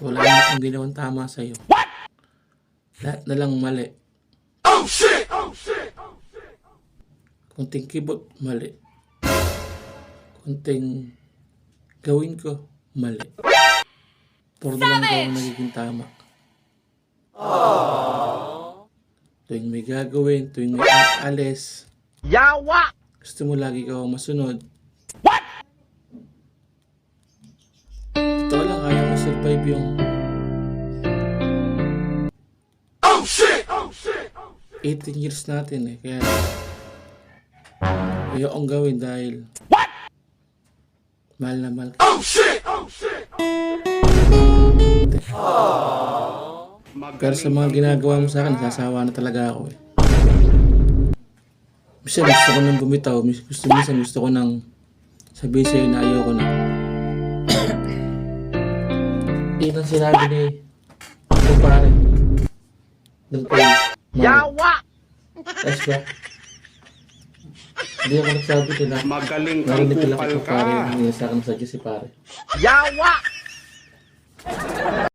Wala na akong ginawang tama sa'yo. Lahat na lang mali. Oh shit! Oh shit! Kunting kibot, mali. Kunting gawin ko, mali. Puro na lang ikaw ang nagiging tama. Tuwing may gagawin, tuwing may alis, Yawa! gusto mo lagi ang masunod. What? 5 yung... Oh shit! Oh shit! Oh shit! 18 years natin eh, kaya... Ayokong gawin dahil... What? Mahal na mahal ka. Oh shit! Oh shit! Oh. Pero sa mga ginagawa mo sa akin, sasawa na talaga ako eh. Minsan gusto ko nang bumitaw, gusto, minsan gusto ko nang sabihin sa'yo na ayoko na. Yun ang sinabi ni ko pare. Doon kay Mami. Yawa! Tapos ba? Hindi ako nagsabi ko na Magaling kang narinig ko lang kupal kay ka. pare. Hindi sa akin sa si pare. Yawa!